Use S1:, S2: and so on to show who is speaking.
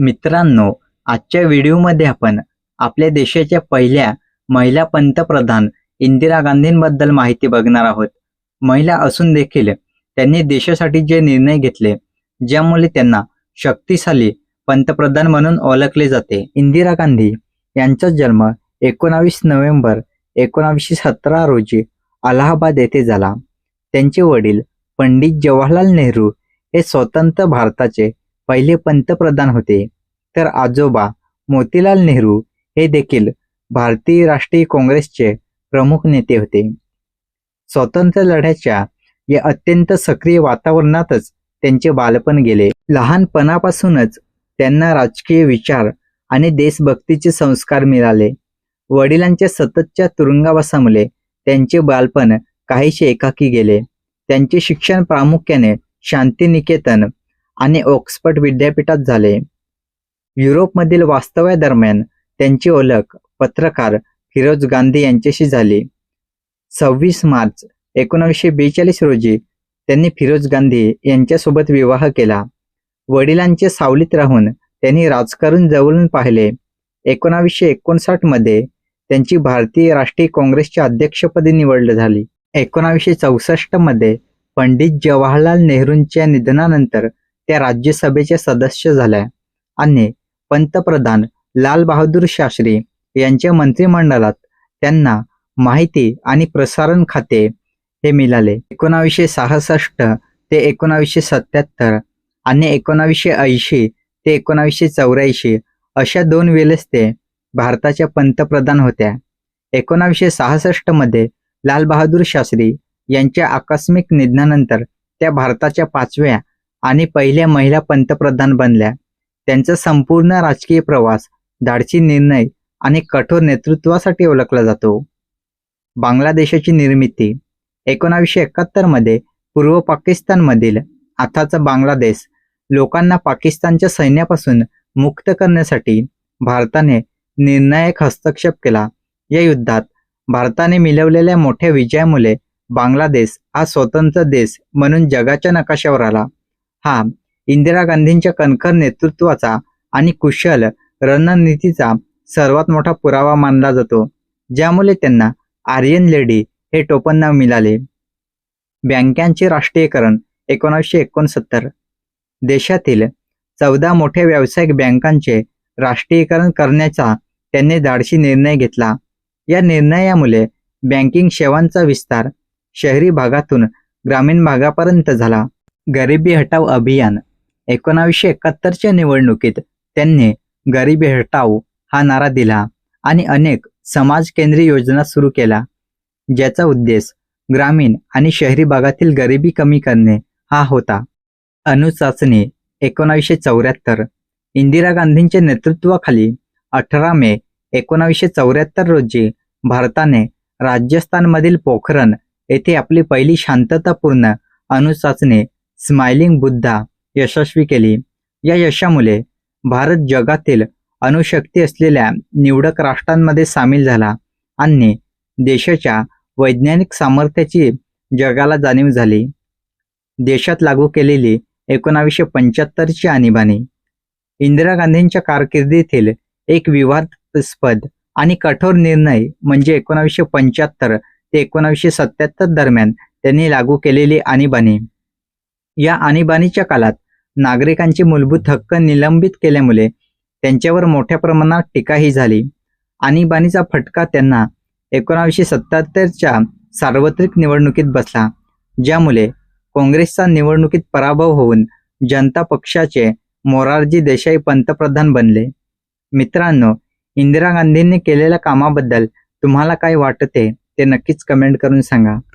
S1: मित्रांनो आजच्या व्हिडिओमध्ये आपण आपल्या देशाच्या पहिल्या महिला पंतप्रधान इंदिरा गांधींबद्दल माहिती बघणार आहोत. महिला असून देखील त्यांनी देशासाठी जे निर्णय घेतले ज्यामुळे त्यांना शक्तिशाली पंतप्रधान म्हणून ओळखले जाते. इंदिरा गांधी यांचा जन्म एकोणावीस नोव्हेंबर एकोणावीसशे सतरा रोजी अलाहाबाद येथे झाला. त्यांचे वडील पंडित जवाहरलाल नेहरू हे स्वतंत्र भारताचे पहिले पंतप्रधान होते. तर आजोबा मोतीलाल नेहरू हे देखील भारतीय राष्ट्रीय काँग्रेसचे प्रमुख नेते होते. स्वातंत्र्य लढ्याच्या या अत्यंत सक्रिय वातावरणातच त्यांचे बालपण गेले. लहानपणापासूनच त्यांना राजकीय विचार आणि देशभक्तीचे संस्कार मिळाले. वडिलांच्या सततच्या तुरुंगावासामुळे त्यांचे बालपण काहीसे एकाकी गेले. त्यांचे शिक्षण प्रामुख्याने शांतिनिकेतन आणि ऑक्सफर्ड विद्यापीठात झाले. युरोपमधील वास्तव्यादरम्यान त्यांची ओळख पत्रकार फिरोज गांधी यांच्याशी झाली. सव्वीस मार्च एकोणीसशे बेचाळीस रोजी त्यांनी फिरोज गांधी यांच्यासोबत विवाह केला. वडिलांचे सावलीत राहून त्यांनी राजकारण जवळून पाहिले. एकोणावीसशे एकोणसाठमध्ये त्यांची भारतीय राष्ट्रीय काँग्रेसच्या अध्यक्षपदी निवड झाली. एकोणावीसशे चौसष्टमध्ये पंडित जवाहरलाल नेहरूंच्या निधनानंतर त्या राज्यसभेचे सदस्य झाल्या. आणि पंतप्रधान लाल बहादूर शास्त्री यांच्या मंत्रिमंडळात त्यांना माहिती आणि प्रसारण खाते हे मिळाले. एकोणावीसशे सहासष्ट ते एकोणावीसशे सत्याहत्तर आणि एकोणावीसशे ऐंशी ते एकोणावीसशे चौऱ्याऐंशी अशा दोन वेळेस ते भारताच्या पंतप्रधान होत्या. एकोणावीसशे सहासष्टमध्ये लालबहादूर शास्त्री यांच्या आकस्मिक निधनानंतर त्या भारताच्या पाचव्या आणि पहिल्या महिला पंतप्रधान बनल्या. त्यांचा संपूर्ण राजकीय प्रवास धाडसी निर्णय आणि कठोर नेतृत्वासाठी ओळखला जातो. बांगलादेशाची निर्मिती एकोणावीसशे एकाहत्तरमध्ये पूर्व पाकिस्तानमधील आताचा बांगलादेश लोकांना पाकिस्तानच्या सैन्यापासून मुक्त करण्यासाठी भारताने निर्णायक हस्तक्षेप केला. या युद्धात भारताने मिळवलेल्या मोठ्या विजयामुळे बांगलादेश हा स्वतंत्र देश म्हणून जगाच्या नकाशावर आला. हा इंदिरा गांधींच्या कणखर नेतृत्वाचा आणि कुशल रणनीतीचा सर्वात मोठा पुरावा मानला जातो ज्यामुळे त्यांना आर्यन लेडी हे टोपणनाव मिळाले. बँकांचे राष्ट्रीयकरण एकोणीसशे एकोणसत्तर. देशातील चौदा मोठ्या व्यावसायिक बँकांचे राष्ट्रीयकरण करण्याचा त्यांनी धाडशी निर्णय घेतला. या निर्णयामुळे बँकिंग सेवांचा विस्तार शहरी भागातून ग्रामीण भागापर्यंत झाला. गरिबी हटाव अभियान. एकोणावीसशे एकाहत्तरच्या निवडणुकीत त्यांनी गरिबी हटाव हा नारा दिला आणि अनेक समाज केंद्रीय योजना सुरू केल्या. ज्याचा उद्देश ग्रामीण आणि शहरी भागातील गरिबी कमी करणे हा होता. अणुचाचणी एकोणावीसशे चौऱ्याहत्तर इंदिरा गांधींच्या नेतृत्वाखाली अठरा मे एकोणावीसशे चौऱ्याहत्तर रोजी भारताने राजस्थानमधील पोखरण येथे आपली पहिली शांततापूर्ण अणुचाचणी स्माइलिंग बुद्धा यशस्वी केली. या यशामुळे भारत जगातील अणुशक्ती असलेल्या निवडक राष्ट्रांमध्ये सामील झाला आणि देशाच्या वैज्ञानिक सामर्थ्याची जगाला जाणीव झाली. देशात लागू केलेली एकोणावीसशे पंच्याहत्तरची आणीबाणी इंदिरा गांधींच्या कारकिर्दीतील एक विवादास्पद आणि कठोर निर्णय म्हणजे एकोणावीसशे पंच्याहत्तर ते एकोणावीसशे सत्याहत्तर दरम्यान त्यांनी लागू केलेली आणीबाणी. या आणीबाणीच्या काळात नागरिकांचे मूलभूत हक्क निलंबित केल्यामुळे त्यांच्यावर मोठ्या प्रमाणात टीकाही झाली. आणीबाणीचा फटका त्यांना एकोणावीसशे सत्याहत्तरच्या सार्वत्रिक निवडणुकीत बसला ज्यामुळे काँग्रेसचा निवडणुकीत पराभव होऊन जनता पक्षाचे मोरारजी देसाई पंतप्रधान बनले. मित्रांनो इंदिरा गांधींनी केलेल्या कामाबद्दल तुम्हाला काय वाटते ते नक्कीच कमेंट करून सांगा.